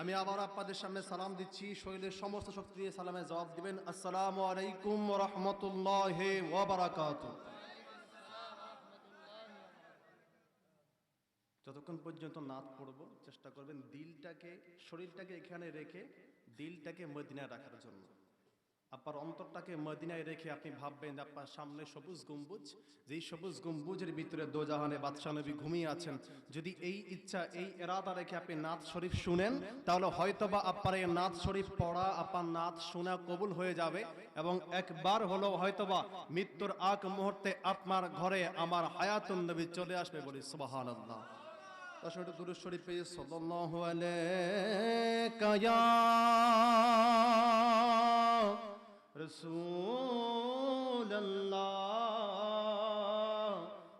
আমি আবার আপনাদের সামনে সালাম দিচ্ছি। শরীরের সমস্ত শক্তি দিয়ে সালামে জবাব দিবেন। আসসালামু আলাইকুম রহমতুল্লাহ ওবরাকাত যতক্ষণ পর্যন্ত নাত পড়ব, চেষ্টা করবেন দিলটাকে, শরীরটাকে এখানে রেখে দিলটাকে মদিনায় রাখার জন্য। আপনার অন্তরটাকে মদিনায় রেখে আপনি ভাববেন যে আপনার সামনে সবুজ গম্বুজ, যেই সবুজ গম্বুজের ভিতরে দোজাহানে বাদশাহ নবী ঘুমিয়ে আছেন। যদি এই ইচ্ছা, এই এরাদা রেখে আপনি নাথ শরীফ শুনেন, তাহলে হয়তোবা আপনার এই নাথ শরীফ পড়া আপনার নাথ শোনা কবুল হয়ে যাবে এবং একবার হলো হয়তোবা মৃত্যুর আগ মুহূর্তে আপনার ঘরে আমার হায়াতুন নবী চলে আসবে বলি সুবাহান আল্লাহ তার সঙ্গে পেয়ে সাল্লাল্লাহু رسول اللہ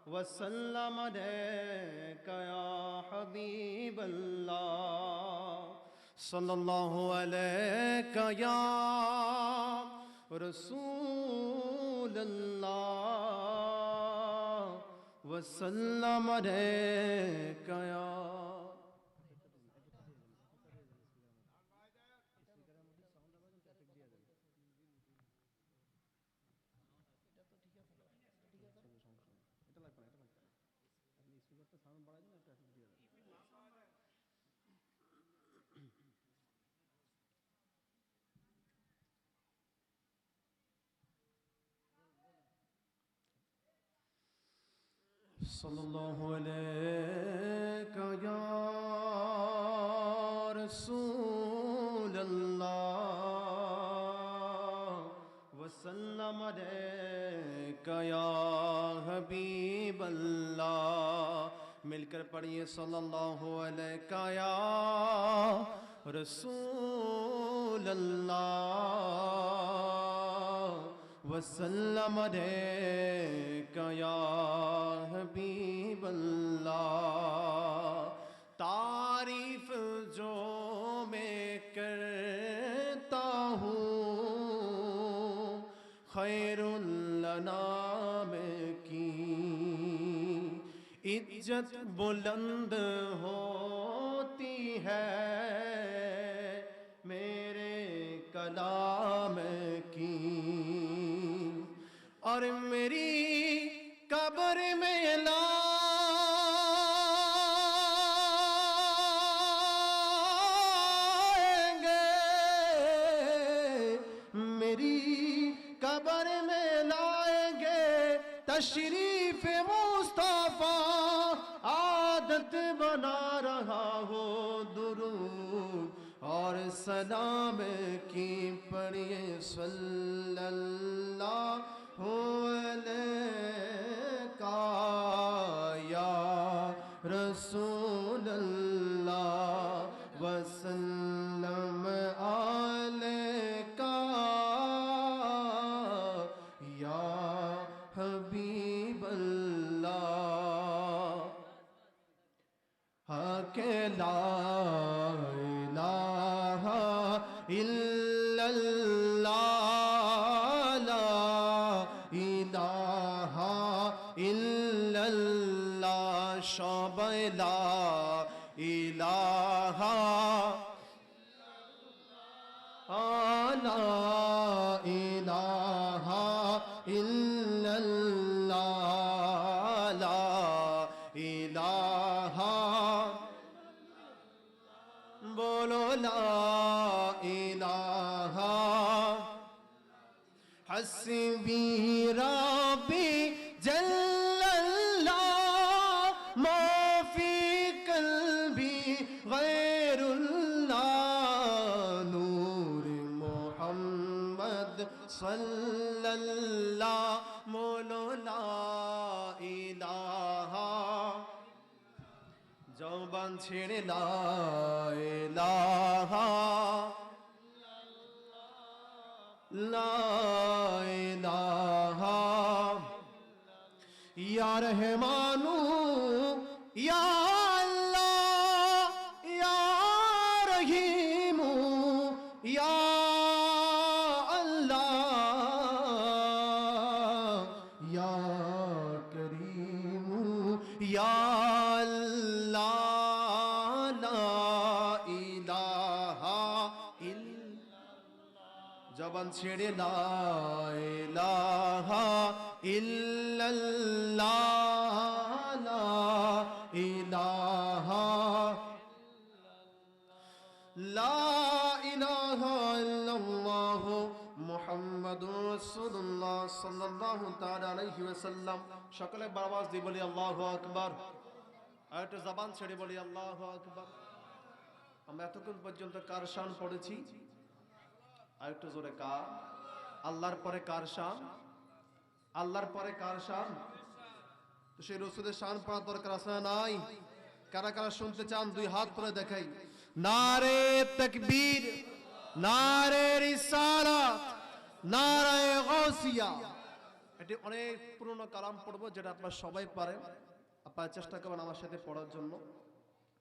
وسلم یا حبیب اللہ صلی اللہ علیہ یا رسول اللہ وسلم یا صلی اللہ علیہ یا رسول اللہ وسلم علیہ یا حبیب اللہ مل کر پڑھیے صلی اللہ علیہ یا رسول اللہ وسلم علیک یا حبیب اللہ۔ تعریف جو میں کرتا ہوں، خیر الانام کی۔ عجت بلند ہوتی ہے میرے کلام اور میری، قبر میں لا۔ میری قبر میں لائیں گے تشریف مصطفیٰ۔ عادت بنا رہا ہو درود اور سلام کی پڑھئے صلی اللہ நம்ம ஆ غیر اللہ نور محمد صلی اللہ مولانا الہ جوبان چھڑے لا الہ لا الہ یا رحمانو জবান ছেড়ে লা ইলাহা ইল্লাল্লাহ ইলাহা লা ইলাহা ইল্লাল্লাহ মুহাম্মাদুর রাসূলুল্লাহ সাল্লাল্লাহু তাআলা আলাইহি ওয়াসাল্লাম। সকলে বারবার দিয়ে বলি, আল্লাহু আকবার। আর একটু জবান ছেড়ে বলি, আল্লাহু আকবার। আমরা এতক্ষণ পর্যন্ত কার শান পড়েছি? আর একটু জোরে কার আল্লাহর পরে কার শান? আল্লাহর পরে কার শান? তো সেই রসুলের শান পড়ার দরকার আছে নাই? কারা কারা শুনতে চান, দুই হাত তুলে দেখাই। নারে তকবীর, নারে রিসালাত, নারে গাউসিয়া। এটি অনেক পুরনো কালাম পড়ব, যেটা আপনারা সবাই পারেন। আপনারা চেষ্টা করবেন আমার সাথে পড়ার জন্য।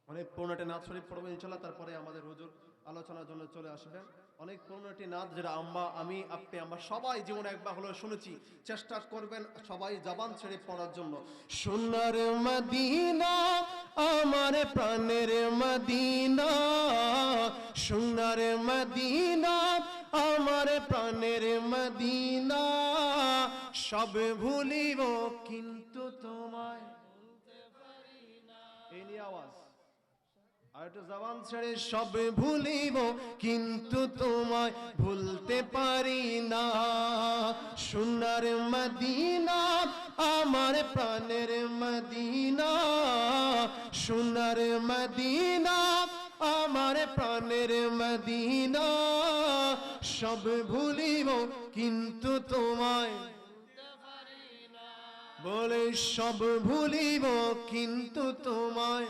অনেক পুরনো একটা নাচ শরীফ পড়বেন ইনশাল্লাহ, তারপরে আমাদের হুজুর আলোচনার জন্য চলে আসবেন। অনেক পুরনো একটি নাচ যেটা আম্মা, আমি, আপনি আমরা সবাই জীবনে একবার হলেও শুনেছি, চেষ্টা করবেন সবাই জবান ছেড়ে পড়ার জন্য। সোনার মদিনা, আমার প্রাণের মদিনা, সোনার মদিনা, আমার প্রাণের মদিনা, সব ভুলিব কিন্তু তোমায়। এই আওয়াজ। সব ভুলিব, কিন্তু তোমায় ভুলতে পারি না। সোনার মদিনা, আমার প্রাণের মদিনা। সোনার মদিনা, আমার প্রাণের মদিনা। সব ভুলিব, কিন্তু তোমায় বলে সব ভুলিব, কিন্তু তোমায়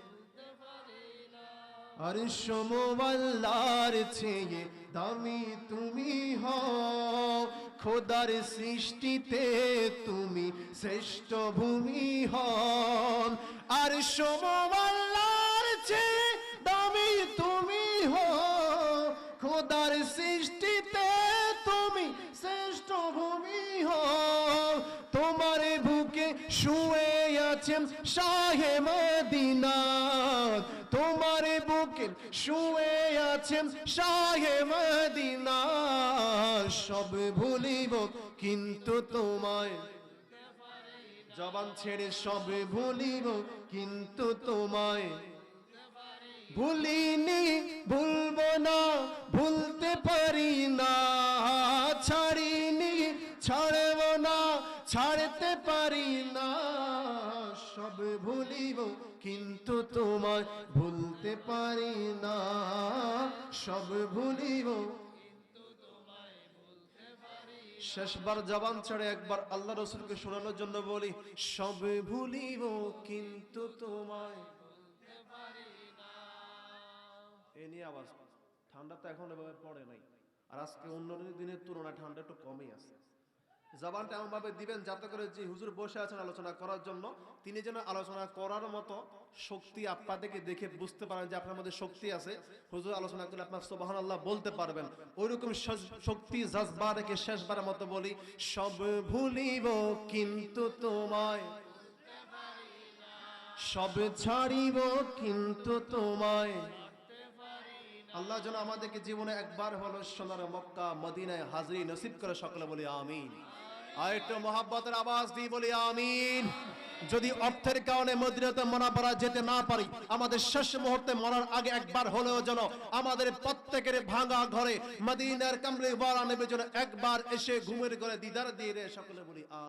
আর সমবাল্লার ছেয়ে দামি তুমি হও। খোদার সৃষ্টিতে তুমি শ্রেষ্ঠ ভূমি হন আর সমবাল্লার চেয়ে দামি তুমি হও। খোদার সৃষ্টিতে তুমি শ্রেষ্ঠ ভূমি হও। তোমার বুকে শুয়ে আছেন শাহে মদিনা। তোমার বুকে শুয়ে আছেন শাহে মদিনা। সব ভুলিব কিন্তু তোমায়। জবান ছেড়ে সব ভুলিব কিন্তু তোমায়। ভুলিনি, ভুলবো না, ভুলতে পারি না। ছাড়িনি, ছাড়ব না, ছাড়তে পারি না। সব ভুলিব, কিন্তু তোমায় ভুলতে পারি না। সব ভুলিব শেষবার জবান ছেড়ে একবার আল্লাহ রসুলকে শোনানোর জন্য বলি, সব ভুলিব, কিন্তু তোমায় এ নিয়ে আওয়াজ। ঠান্ডা তো এখন এভাবে পড়ে নাই। আর আজকে অন্য দিনের তুলনায় ঠান্ডা একটু কমই আছে। জবানটা এমন ভাবে দিবেন যাতে করে যে হুজুর বসে আছেন আলোচনা করার জন্য, তিনি যেন আলোচনা করার মতো শক্তি আপনাদেরকে দেখে বুঝতে পারেন যে আপনার মধ্যে শক্তি আছে। হুজুর আলোচনা করলে আপনার সোবাহান আল্লাহ বলতে পারবেন। ওইরকম শক্তি জাজবা রেখে শেষবারের মতো বলি, সব ভুলিব কিন্তু তোমায়। সব ছাড়িব কিন্তু তোমায়। আল্লাহ যেন আমাদেরকে জীবনে একবার হলো সোনার মক্কা, মদিনায় হাজরি নসিব করে সকলে বলি আমিন। মহাব্বতের দিয়ে বলি আমিন। যদি অর্থের কারণে মদিনাতে মনাপাড়া যেতে না পারি, আমাদের শেষ মুহূর্তে মরার আগে একবার হলেও যেন আমাদের প্রত্যেকের ভাঙা ঘরে মদিনার কামরে নেবে যেন একবার এসে ঘুমের ঘরে দিদার দিয়ে সকলে বলি আমিন।